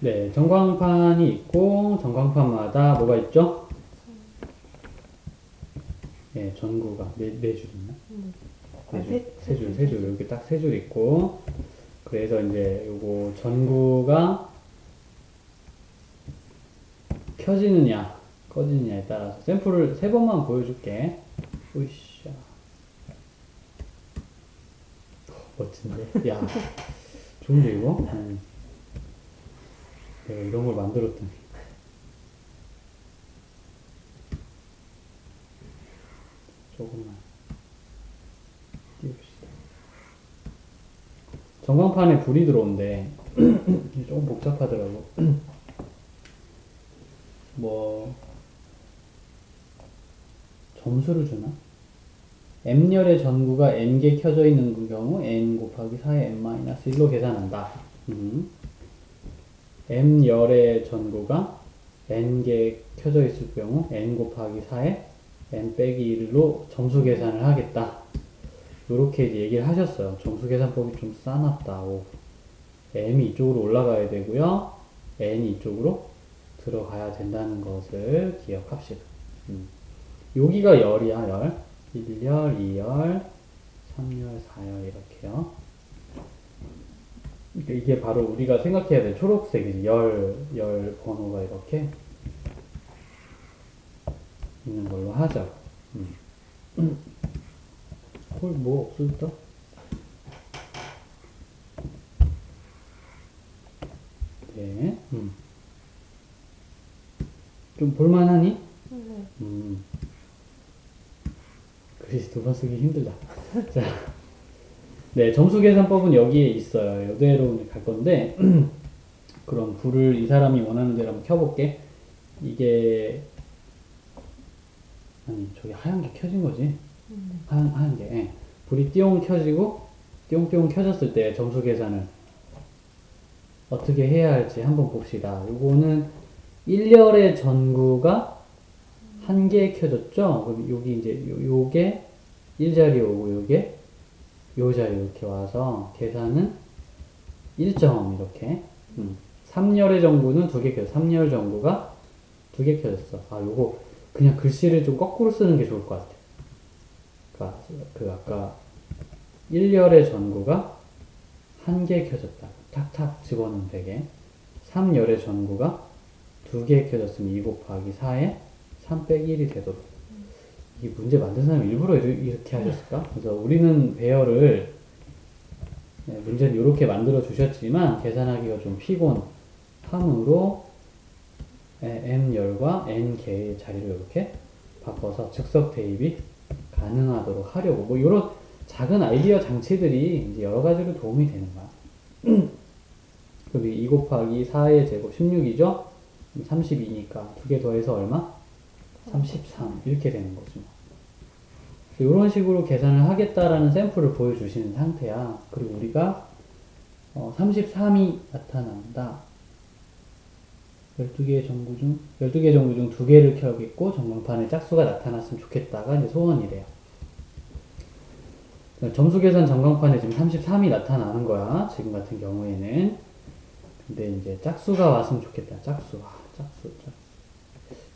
네, 전광판이 있고 전광판마다 뭐가 있죠? 네, 전구가 네, 네줄 있나? 아, 네 줄, 세- 세 줄, 세 줄. 이렇게 딱 세 줄 있고 그래서 이제 요거 전구가 켜지느냐 꺼지느냐에 따라서 샘플을 세 번만 보여줄게. 으쌰. 멋진데? 야, 좋은데 이거? 음. 내가 이런 걸 만들었더니. 조금만 띄웁시다. 전광판에 불이 들어온대. 조금 복잡하더라고. 뭐 점수를 주나? M열의 전구가 N개 켜져 있는 그 경우 N 곱하기 4의 N-1로 계산한다. 음. M열의 전구가 N개 켜져 있을 경우 N 곱하기 4의 N 빼기 1로 점수 계산을 하겠다. 이제 얘기를 하셨어요. 점수 계산법이 좀 싸납다고. M이 이쪽으로 올라가야 되고요. N이 이쪽으로 들어가야 된다는 것을 기억합시다. 음. 여기가 열이야, 열. 1열, 2열, 3열, 4열 이렇게요. 그러니까 이게 바로 우리가 생각해야 될 초록색이지. 열, 열 번호가 이렇게 있는 걸로 하죠. 음. 헐, 뭐 없을까? 네. 음. 좀 볼만하니? 네. 음. 글씨 두 번 쓰기 힘들다. 자. 네, 점수 계산법은 여기에 있어요. 이대로 갈 건데, 그럼 불을 이 사람이 원하는 대로 한번 켜볼게. 이게, 아니, 저기 하얀 게 켜진 거지? 하얀, 하얀 게. 예. 불이 띠용 켜지고, 띠용띠용 켜졌을 때 점수 계산을 어떻게 해야 할지 한번 봅시다. 요거는 1열의 전구가 한 개 켜졌죠? 그럼 여기 이제 요, 요게 1자리 오고 요게 요 자리 이렇게 와서 계산은 1점 이렇게. 음. 3열의 전구는 두 개 켜졌어 3열 전구가 두 개 켜졌어. 아 요거 그냥 글씨를 좀 거꾸로 쓰는 게 좋을 것 같아. 그러니까 그 아까 1열의 전구가 한 개 켜졌다. 탁탁 집어넣으면 되게. 3열의 전구가 두 개 켜졌으면 2 곱하기 4에 3 빼기 1이 되도록 이 문제 만든 사람이 일부러 이렇게 하셨을까? 그래서 우리는 배열을 네, 문제는 이렇게 만들어 주셨지만 계산하기가 좀 피곤함으로 에, n열과 n개의 자리를 이렇게 바꿔서 즉석 대입이 가능하도록 하려고 뭐 이런 작은 아이디어 장치들이 이제 여러 가지로 도움이 되는 거야. 그럼 2 곱하기 4의 제곱 16이죠? 32니까 두 개 더해서 얼마? 33 이렇게 되는 거죠. 이런 식으로 계산을 하겠다라는 샘플을 보여주시는 상태야. 그리고 우리가 어, 33이 나타난다. 12개의 전구 중 12개의 전구 중 2개를 켜겠고 전광판에 짝수가 나타났으면 좋겠다가 이제 소원이래요. 점수 계산 전광판에 지금 33이 나타나는 거야. 지금 같은 경우에는. 근데 이제 짝수가 왔으면 좋겠다. 짝수. 아, 짝수, 짝수.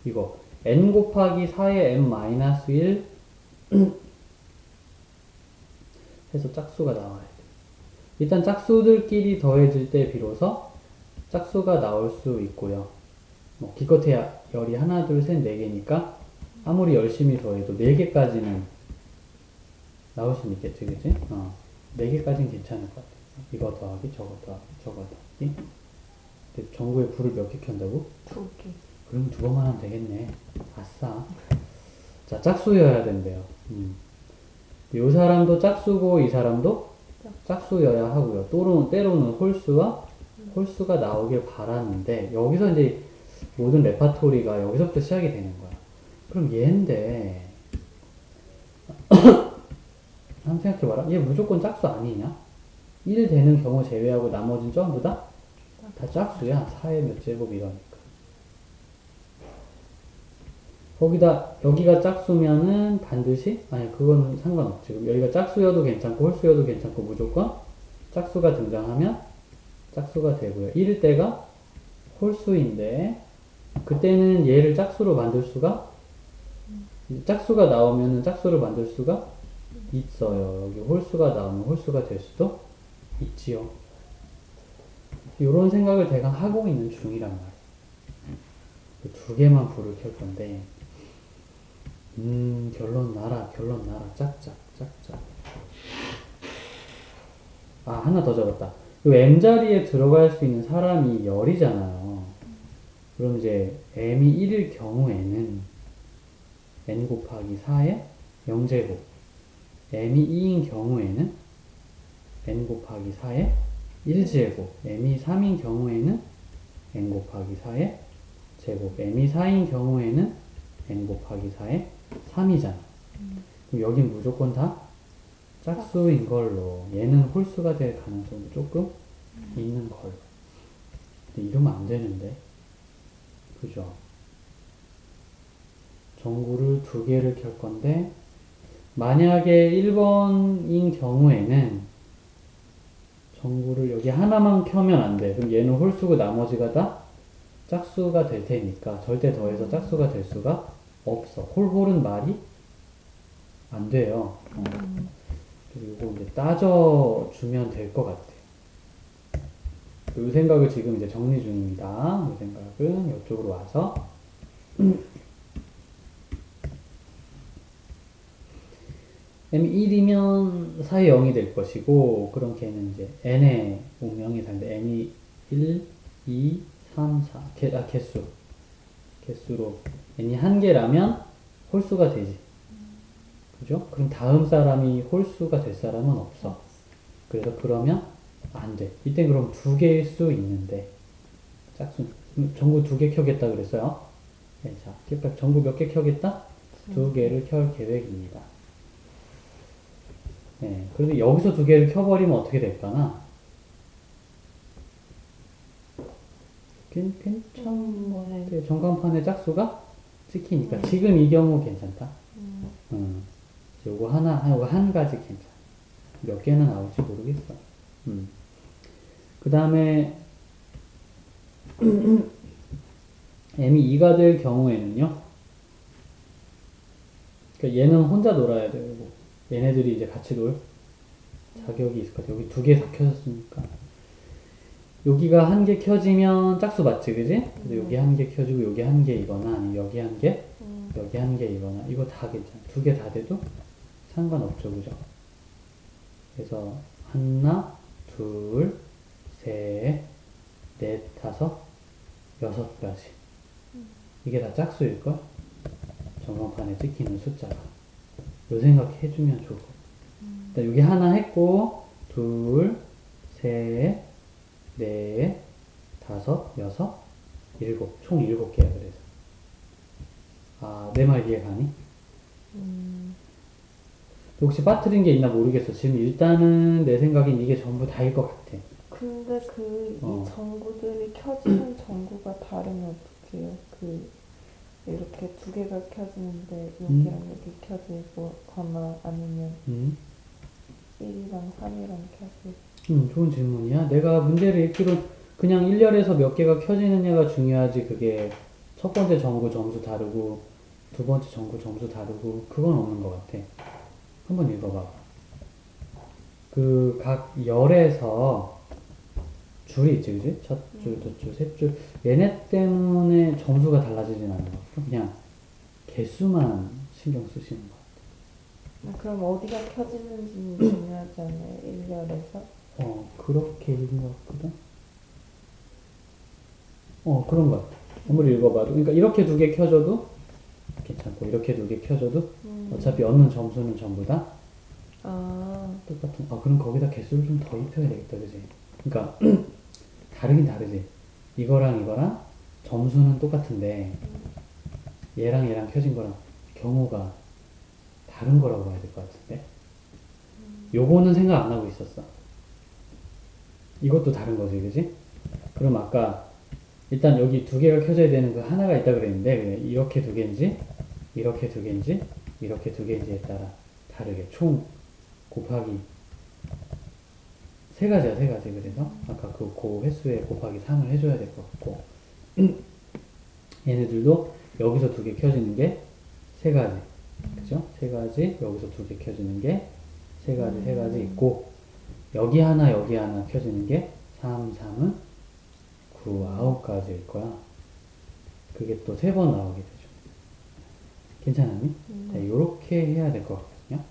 이거 n 곱하기 4의 n-1 해서 짝수가 나와야 돼. 일단 짝수들끼리 더해질 때 비로소 짝수가 나올 수 있고요. 뭐 기껏해야 열이 하나, 둘, 셋, 네 개니까 아무리 열심히 더해도 네 개까지는 나올 수는 있겠지, 그지? 어, 네 개까지는 괜찮을 것 같아. 이거 더하기, 저거 더하기, 저거 더하기. 근데 전구에 불을 몇 개 켠다고? 두 개. 그럼 두 번만 하면 되겠네. 아싸. 자, 짝수여야 된대요. 음. 요 사람도 짝수고 이 사람도 짝수여야 하고요. 또는 때로는 홀수와 홀수가 나오길 바라는데 여기서 이제 모든 레파토리가 여기서부터 시작이 되는 거야. 그럼 얘인데 한번 생각해봐라. 얘 무조건 짝수 아니냐? 1 되는 경우 제외하고 나머지는 전부 다? 다 짝수야. 4의 몇 제곱 이러니까. 거기다 여기가 짝수면은 반드시 아니 그거는 상관없지 여기가 짝수여도 괜찮고 홀수여도 괜찮고 무조건 짝수가 등장하면 짝수가 되고요 1일 때가 홀수인데 그때는 얘를 짝수로 만들 수가 짝수가 나오면은 짝수를 만들 수가 있어요. 여기 홀수가 나오면 홀수가 될 수도 있지요. 이런 생각을 대강 하고 있는 중이란 말이에요. 그두 개만 불을 켤 건데, 음, 결론 나라, 결론 나라, 짝짝, 짝짝. 아, 하나 더 적었다. 이 M자리에 들어갈 수 있는 사람이 열이잖아요. 그럼 이제 M이 1일 경우에는 N 곱하기 4의 0제곱. M이 2인 경우에는 N 곱하기 4의 1제곱. M이 3인 경우에는 N 곱하기 4의 제곱. M이 4인 경우에는 N 곱하기 4의 3이잖아. 그럼 여긴 무조건 다 짝수인 걸로. 얘는 홀수가 될 가능성이 조금 있는 걸로. 근데 이러면 안 되는데. 그죠? 전구를 두 개를 켤 건데, 만약에 1번인 경우에는 전구를 여기 하나만 켜면 안 돼. 그럼 얘는 홀수고 나머지가 다 짝수가 될 테니까 절대 더해서 짝수가 될 수가 없어. 홀홀은 말이 안 돼요. 어. 그리고 이제 따져주면 될 것 같아. 이 생각을 지금 이제 정리 중입니다. 이 생각은 이쪽으로 와서 M1이면 4의 0이 될 것이고 그럼 걔는 이제 n의 운명이 다른데 n이 1, 2, 3, 4 개, 아, 개수 개수로 n이 한 개라면 홀수가 되지 그죠? 그럼 다음 사람이 홀수가 될 사람은 없어 그래서 그러면 안 돼. 이때 그럼 두 개일 수 있는데 짝수 음, 전구 두 개 켜겠다 그랬어요. 네, 자, 전구 몇 개 켜겠다? 두 개를 켤 계획입니다. 네, 그래도 여기서 두 개를 켜버리면 어떻게 될까나? 괜, 괜찮은 것 같아. 전광판의 짝수가 찍히니까 지금 이 경우 괜찮다. 음, 요거 하나, 요거 한 가지 괜찮아. 몇 개나 나올지 모르겠어. 음. 그 다음에 m이 2가 될 경우에는요. 그러니까 얘는 혼자 놀아야 되고 얘네들이 이제 같이 놀 자격이 있을 것 같아. 여기 두 개 다 켜졌으니까. 여기가 한 개 켜지면 짝수 맞지, 그지? 근데 여기 한 개 켜지고 여기 한 개이거나 아니면 여기 한 개, 여기 한 개이거나 이거 다 괜찮아. 두 개 다 돼도 상관없죠, 그죠? 그래서 하나, 둘, 셋, 넷, 다섯, 여섯 가지. 이게 다 짝수일걸? 전광판에 찍히는 숫자가. 요 생각 해주면 좋을 것 같아. 일단 여기 하나 했고, 둘, 셋, 넷, 다섯, 여섯, 일곱. 총 일곱 개야, 그래서. 아, 내 말 이해가니? 혹시 빠뜨린 게 있나 모르겠어. 지금 일단은 내 생각엔 이게 전부 다일 것 같아. 근데 그이 어. 전구들이 켜지는 전구가 다르면 어떡해요? 그 이렇게 두 개가 켜지는데 음. 여기랑 여기 켜지고 거나 아니면 음. 1이랑 3이랑 켜지고 음, 좋은 질문이야. 내가 문제를 읽기로 그냥 1열에서 몇 개가 켜지느냐가 중요하지. 그게 첫 번째 전구 점수 다르고, 두 번째 전구 점수 다르고, 그건 없는 것 같아. 한번 읽어봐. 그, 각 열에서 줄이 있지, 그지? 첫 줄, 두 줄, 셋 줄. 얘네 때문에 점수가 달라지진 않는 것 같아. 그냥 개수만 신경 쓰시는 것 같아. 아, 그럼 어디가 켜지는지는 중요하지 않아요? 1열에서? 어, 그렇게 읽은 것 같거든? 어, 그런 것 같아. 아무리 읽어봐도. 그러니까 이렇게 두 개 켜줘도 괜찮고, 이렇게 두 개 켜줘도 어차피 얻는 점수는 전부 다 아, 똑같은, 아, 그럼 거기다 개수를 좀 더 입혀야 되겠다, 그지? 그러니까, 다르긴 다르지. 이거랑 이거랑 점수는 똑같은데, 얘랑 얘랑 켜진 거랑 경우가 다른 거라고 봐야 될 것 같은데? 요거는 생각 안 하고 있었어. 이것도 다른 거지, 그지? 그럼 아까, 일단 여기 두 개가 켜져야 되는 그 하나가 있다 그랬는데, 이렇게 두 개인지, 이렇게 두 개인지, 이렇게 두 개인지에 따라 다르게 총 곱하기 세 가지야, 세 가지. 그래서 아까 그, 그 횟수에 곱하기 3을 해줘야 될 것 같고, 얘네들도 여기서 두 개 켜지는 게 세 가지. 그죠? 세 가지, 여기서 두 개 켜지는 게 세 가지, 세 가지 있고, 여기 하나, 여기 하나 켜지는 게 3, 3은 9, 9가지일 거야. 그게 또 세 번 나오게 되죠. 괜찮았니? 자, 요렇게 해야 될 것 같거든요.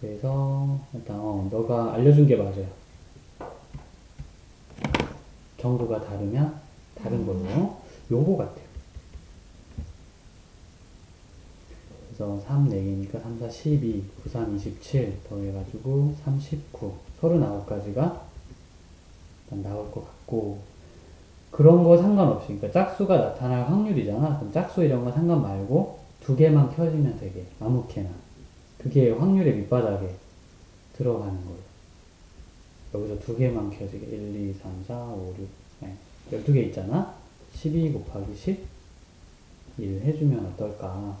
그래서, 일단, 어, 너가 알려준 게 맞아요. 정보가 다르면 다른 걸로. 요거 같아요. 그래서 3, 4개니까 3, 4, 12, 9, 3, 27 더해가지고 39, 39가지가 일단 나올 것 같고, 그런 거 상관없이, 그러니까 짝수가 나타날 확률이잖아. 그럼 짝수 이런 거 상관 말고 두 개만 켜지면 되게, 아무렇게나. 그게 확률의 밑바닥에 들어가는 거예요. 여기서 두 개만 켜지게. 1, 2, 3, 4, 5, 6, 네. 12개 있잖아. 12 곱하기 10, 1 해주면 어떨까.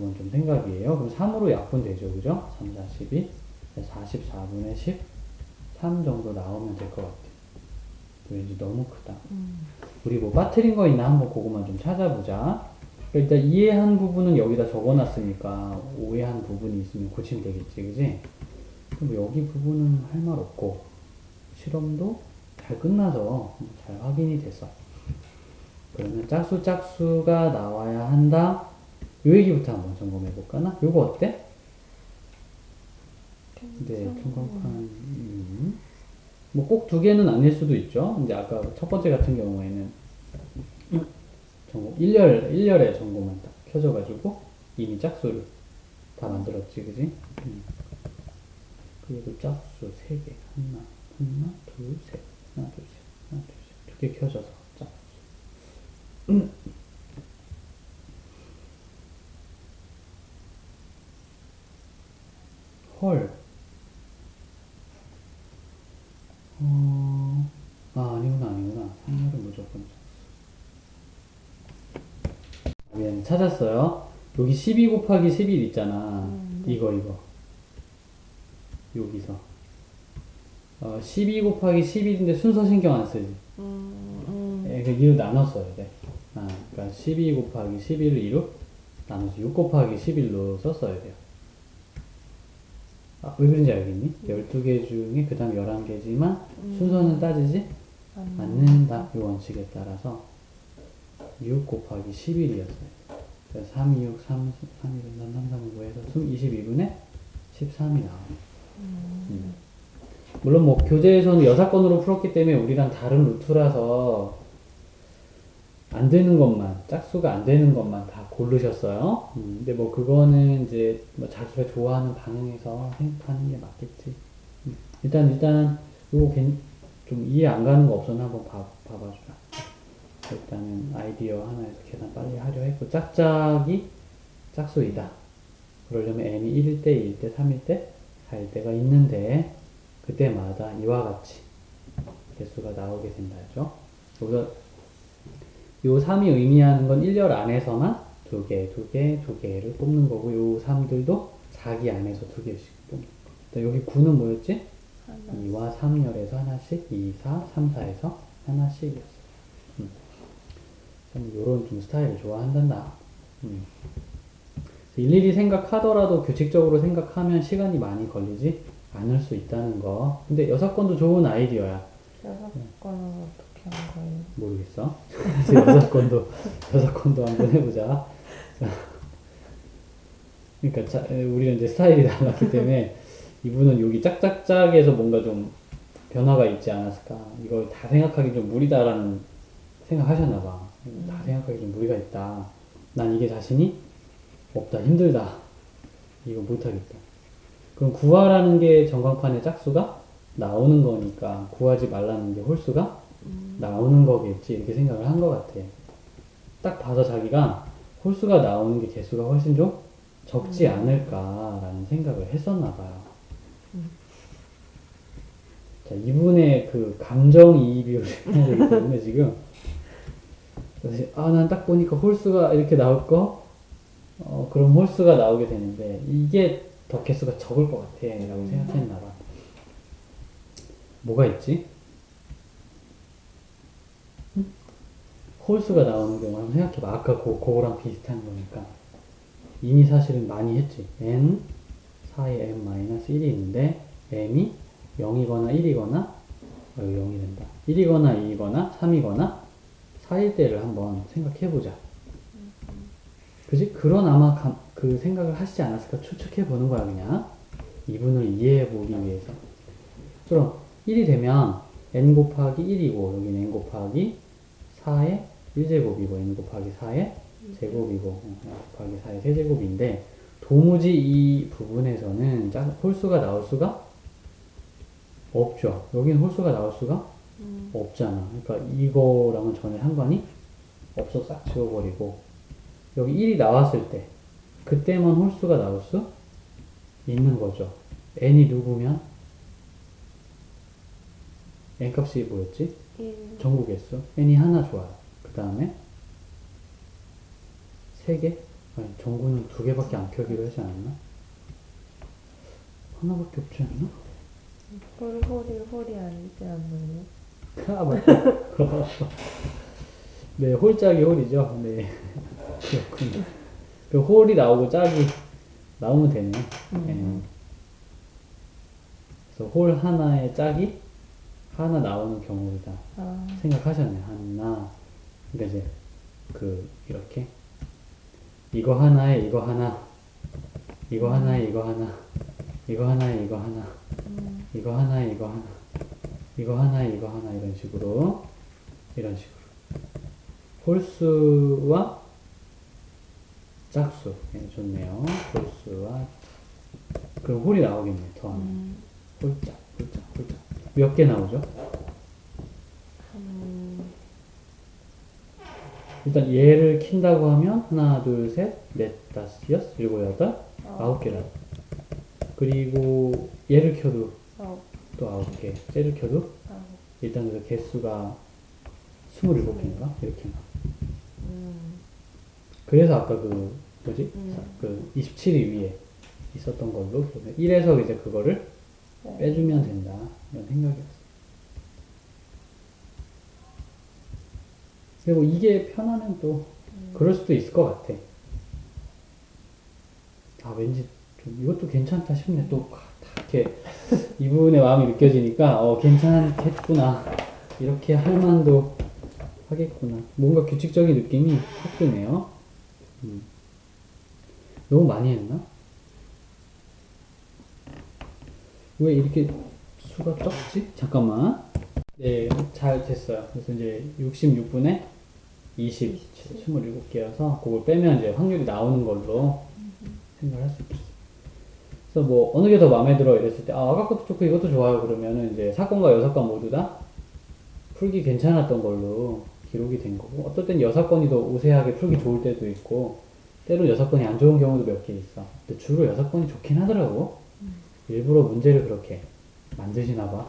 그런 좀 생각이에요. 그럼 3으로 약분되죠. 그죠? 3, 4, 12. 44분의 10. 3 정도 나오면 될 것 같아요. 왠지 너무 크다. 우리 뭐 빠뜨린 거 있나 한번 그거만 좀 찾아보자. 일단 이해한 부분은 여기다 적어놨으니까 오해한 부분이 있으면 고치면 되겠지, 그지? 그럼 여기 부분은 할 말 없고 실험도 잘 끝나서 잘 확인이 됐어. 그러면 짝수 짝수가 나와야 한다. 요 얘기부터 한번 점검해 볼까나? 요거 어때? 네, 중간판. 음. 뭐꼭 두 개는 아닐 수도 있죠. 이제 아까 첫 번째 같은 경우에는 전공 1열 1열에 전공만 딱 켜져 가지고 이미 짝수를 다 만들었지, 그지? 음. 그리고 짝수 세 개, 하나, 하나, 둘, 셋, 하나, 둘, 셋, 하나, 둘, 셋, 두 개 켜져서 짝수. 음. 헐. 어, 아, 아니구나, 아니구나. 3열은 무조건 짝수. 미안, 찾았어요. 여기 12 곱하기 11 있잖아. 이거, 이거. 여기서. 어, 12 곱하기 11인데 순서 신경 안 쓰지. 예, 그 이로 나눴어야 돼. 아, 그러니까 12 곱하기 11을 2로 나눠서 6 곱하기 11로 썼어야 돼요. 아, 왜 그런지 알겠니? 12개 중에 그 다음 11개지만 순서는 따지지 않는다. 이 원칙에 따라서 6 곱하기 11이었어요. 그래서 3, 2, 6, 3, 3, 2, 3, 3, 3, 5 해서 22분에 13이 나와요. 음. 물론 뭐 교재에서는 여사건으로 풀었기 때문에 우리랑 다른 루트라서 안 되는 것만 짝수가 안 되는 것만 다 고르셨어요. 음, 근데 뭐 그거는 이제 뭐 자기가 좋아하는 방향에서 생각하는 게 맞겠지. 음, 일단 일단 요거 괜- 좀 이해 안 가는 거 없었나 한번 봐 봐봐주라. 일단은 아이디어 하나에서 계산 빨리 하려 했고 짝짝이 짝수이다. 그러려면 n이 1일 때, 2일 때, 3일 때, 4일 때가 있는데 그때마다 이와 같이 개수가 나오게 된다죠. 여기서 요 3이 의미하는 건 1열 안에서만 두 개, 두 개, 두 개를 뽑는 거고 요 3들도 자기 안에서 두 개씩 뽑는 거. 여기 9는 뭐였지? 2와 3열에서 하나씩, 2, 4, 3, 4에서 하나씩이었어. 음. 좀 요런 좀 스타일을 좋아한단다. 음. 일일이 생각하더라도 규칙적으로 생각하면 시간이 많이 걸리지 않을 수 있다는 거. 근데 여섯 건도 좋은 아이디어야. 여섯 건은 어떻게 한 거예요? 모르겠어. 이제 여섯 건도 여섯 건도 한번 해보자. 자. 그러니까 자, 에, 우리는 이제 스타일이 달랐기 때문에 이분은 여기 짝짝짝에서 뭔가 좀 변화가 있지 않았을까. 이걸 다 생각하기 좀 무리다라는 생각하셨나 봐. 다 생각하기 좀 무리가 있다. 난 이게 자신이 없다. 힘들다. 이거 못하겠다. 그럼 구하라는 게 전광판의 짝수가 나오는 거니까 구하지 말라는 게 홀수가 나오는 거겠지 이렇게 생각을 한 것 같아. 딱 봐서 자기가 홀수가 나오는 게 개수가 훨씬 좀 적지 않을까라는 생각을 했었나 봐요. 자, 이분의 그 감정이입을 해야 되기 때문에 지금 아, 난 딱 보니까 홀수가 이렇게 나올 거, 어, 그럼 홀수가 나오게 되는데 이게 더 개수가 적을 것 같아 라고 생각했나 봐. 뭐가 있지? 홀수가 나오는 경우 한번 생각해봐. 아까 그, 그거랑 비슷한 거니까. 인이 사실은 많이 했지. n, 4에 n-1이 있는데, m이 0이거나 1이거나, 어, 여기 0이 된다. 1이거나 2이거나 3이거나 4일 때를 한번 생각해보자. 그지? 그런 아마 감- 그 생각을 하시지 않았을까 추측해보는 거야, 그냥. 이분을 이해해보기 위해서. 그럼 1이 되면 n 곱하기 1이고, 여기는 n 곱하기 4의 1제곱이고, n 곱하기 4의 제곱이고, 곱하기 4의 세제곱인데, 도무지 이 부분에서는 짝- 홀수가 나올 수가 없죠. 여기는 홀수가 나올 수가 음. 없잖아. 그러니까 이거랑은 전혀 상관이 없어 싹 지워버리고 여기 1이 나왔을 때 그때만 홀수가 나올 수 있는 거죠. n이 누구면 n 값이 뭐였지? 1. 전구 개수 n이 하나 좋아요. 그 다음에 세 개? 아니 전구는 두 개밖에 안 켜기로 하지 않았나? 하나밖에 없지 않나? 홀, 홀이, 홀이 아니지 않나요? 아, 맞다. 네, 홀짝이 홀이죠. 네. 그렇군요. 그 홀이 나오고 짝이 나오면 되네. 네. 그래서 홀 하나에 짝이 하나 나오는 경우이다. 아, 생각하셨네. 하나. 그러니까 이제 그 이렇게 이거 하나에 이거 하나, 이거 하나에 이거 하나, 이거 하나에 이거 하나, 음. 이거 하나에 이거 하나, 이거 하나에 이거 하나 이런 식으로 이런 식으로 홀수와 짝수 예, 좋네요. 홀수와 그럼 홀이 나오겠네. 더하면 음. 홀짝, 홀짝, 홀짝 몇 개 나오죠? 일단 얘를 킨다고 하면 하나, 둘, 셋, 넷, 다섯, 여섯, 일곱, 여덟, 아홉 개라. 그리고 얘를 켜도 아홉, 또 아홉 개. 쟤를 켜도 아홉. 일단 그래서 개수가 27개인가? 이렇게 나. 음. 그래서 아까 그 뭐지? 음. 그 27이 위에 있었던 걸로 1에서 이제 그거를 네. 빼주면 된다. 이런 생각이었어. 그리고 이게 편하면 또 그럴 수도 있을 것 같아. 아 왠지 좀 이것도 괜찮다 싶네. 또다 이렇게 이분의 마음이 느껴지니까 어 괜찮겠구나. 이렇게 할 만도 하겠구나. 뭔가 규칙적인 느낌이 확 드네요. 음. 너무 많이 했나? 왜 이렇게 수가 적지? 잠깐만. 네, 잘 됐어요. 그래서 이제 66분에 20, 27개여서 그걸 빼면 이제 확률이 나오는 걸로 생각할 수 있겠어요. 그래서 뭐 어느 게 더 마음에 들어 이랬을 때, 아, 아까 것도 좋고 이것도 좋아요. 그러면은 이제 사건과 여사건 모두 다 풀기 괜찮았던 걸로 기록이 된 거고, 어떨 땐 여사건이 더 우세하게 풀기 좋을 때도 있고, 때로 여사건이 안 좋은 경우도 몇 개 있어. 근데 주로 여사건이 좋긴 하더라고. 일부러 문제를 그렇게 만드시나 봐.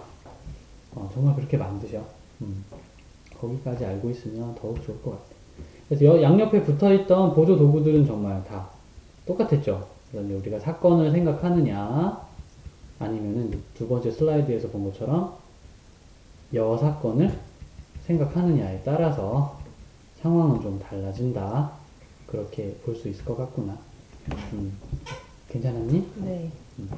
어, 정말 그렇게 만드셔. 음. 거기까지 알고 있으면 더욱 좋을 것 같아. 그래서 여- 양옆에 붙어 있던 보조 도구들은 정말 다 똑같았죠. 이제 우리가 사건을 생각하느냐, 아니면은 두 번째 슬라이드에서 본 것처럼 여 사건을 생각하느냐에 따라서 상황은 좀 달라진다. 그렇게 볼 수 있을 것 같구나. 음. 괜찮았니? 네. 음.